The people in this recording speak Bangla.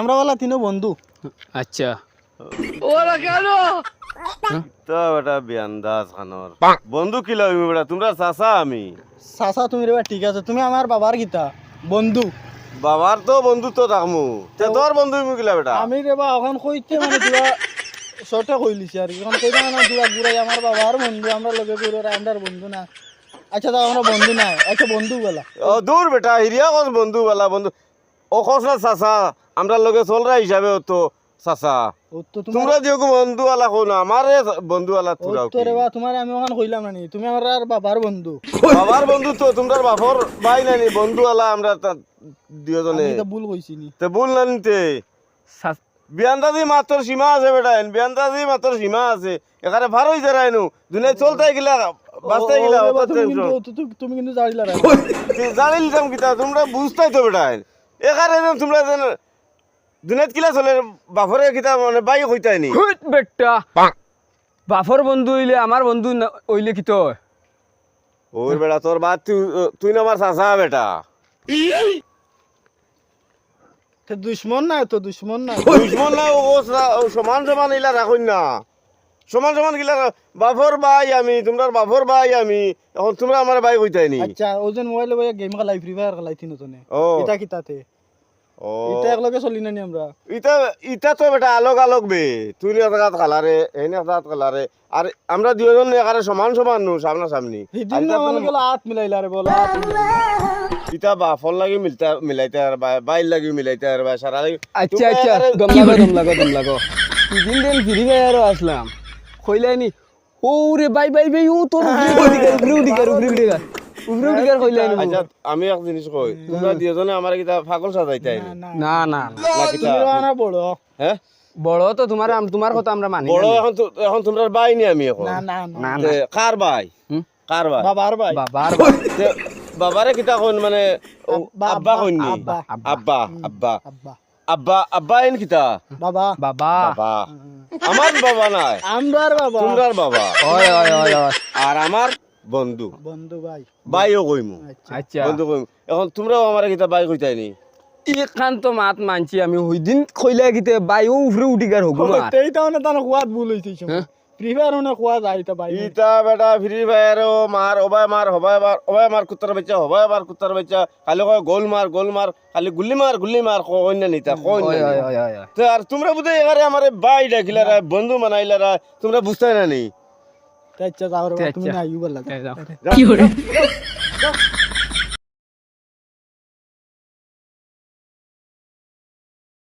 আমরা তিনও বন্ধু। আচ্ছা। তো বেটা বিয়ান্দাজ খানর। বন্ধু কি লাগবে বেটা? তোমরা চাচা আমি। চাচা তুমি রে ঠিক আছে। তুমি আমার বাবার গীতা বন্ধু। বাবার তো বন্ধু তো তে তোর বন্ধু আমি কিলা বেটা? আমি রে বা এখন কইতে মানে শর্টে আর এখন মানে আমার বাবার বন্ধু আমরা লগে বন্ধু না। আচ্ছা তা আমরা বন্ধু নাই। আচ্ছা বন্ধু বলা ও দূর বেটা হিরিয়া কস বন্ধু বালা বন্ধু? ও না চাচা আমরা লগে চলরা হিসাবে তো চাচা। তোমার দিও বন্ধু আলা কোন আমারে বন্ধু আলা তোরা তো রে বা তোমার আমি ওখানে কইলাম না নি তুমি আমার আর বাবার বন্ধু। বাবার বন্ধু তো তোমরা বাপর ভাই নানি বন্ধু আলা আমরা দুজনে আমি তো ভুল কইছি নি। তে ভুল না নিতে বিয়ান্দাদি মাত্র সীমা আছে বেটা বিয়ান্দাদি মাত্র সীমা আছে। এখানে ভার যায় নু দুনিয়া চলতে গিলা বাঁচতে গিলা বা, তুমি কিন্তু তু- তুমি কিন্তু জানিলা রে জানি নিতাম কিতা তোমরা বুঝতাই তো বেটা এখানে তোমরা যেন দুনিয়াত কিলা চলে বাপরে কিতা মানে বাই কইতাই নি। হুট বেটা। বাফর বন্ধু হইলে আমার বন্ধু হইলে কি তো ওই বেটা তোর বাদ তুই তুই না আমার চাচা বেটা। তো দুশ্মন না তো দুশ্মন না দুশ্মন না ও সমান সমান ইলা রাখুন না। সমান সমান গিলা রা- বাপর ভাই আমি তোমরা বাপর ভাই আমি এখন তোমরা আমার ভাই কইতাই নি। আচ্ছা ও যে মোবাইলে বইয়া গেম খেলাই ফ্রি ফায়ার খেলাই তিন ও এটা কি এটা একলগে চলি না নি আমরা ইটা ইটা তো বেটা আলোক আলোক বে তুই আর আমরা দুজন একারে সমান সমান নু সামনা না মানে হাত মিলাইলা রে বলো ইটা বাফর লাগি মিলতা মিলাইতে আর বা লাগি মিলাইতে আর বা সারা লাগি আচ্ছা আচ্ছা দম লাগো দম লাগো দম লাগো দিন দিন ফিরি আরও আসলাম কইলাইনি ও রে বাই বাই বাই ও তোর উপরে উপরে উপরে উপরে আচ্ছা আমি এক জিনিস কই তোমরা দুজনে আমার কিতা পাগল সাজাইতাই না, না না না। না। না। বড়। হ্যাঁ? বড় তো তোমার তোমার কথা আমরা মানি বড় এখন তো এখন তোমরা বাই নি আমি এখন। না না না। না কার বাই? Car by? বাবার মানে আব্বা, কইন? নি আব্বা, আব্বা আব্বা। আব্বা। আব্বা আব্বা এন কিতা? বাবা। বাবা। বাবা। আমার বাবা নাই। আমরার বাবা। তোমরার বাবা। ওই ওই ওই ওই। আর আমার বন্ধু। বন্ধু ভাই। বাইও কইমু। আচ্ছা। আচ্ছা। বন্ধু কইমু। এখন তোমরাও আমার কিতা বাই কইতাই নি এখান মাত মানছি আমি ওই দিন কইলা গিতে বাই ও উপরে উঠিকার হগু না। তেই তো না তানো কোয়াত ভুল হইছে ফ্রি ফায়ার ওনে কোয়া যায় তা ভাই বেটা ফ্রি ফায়ার মার ওবাই মার হবাই মার ওবাই মার কুত্তার বাচ্চা হবাই মার কুত্তার বাচ্চা। খালি কয় গোল মার গোল মার খালি গুল্লি মার গুল্লি মার কই না নিতা কই ওই না ওই ওই ওই ওই। তো আর তোমরা বুঝে এবারে আমার বাই ডাকিলারা বন্ধু মানাইলারা তোমরা বুঝতে না নি? আচ্ছা যাও রে আচ্ছা। তুমি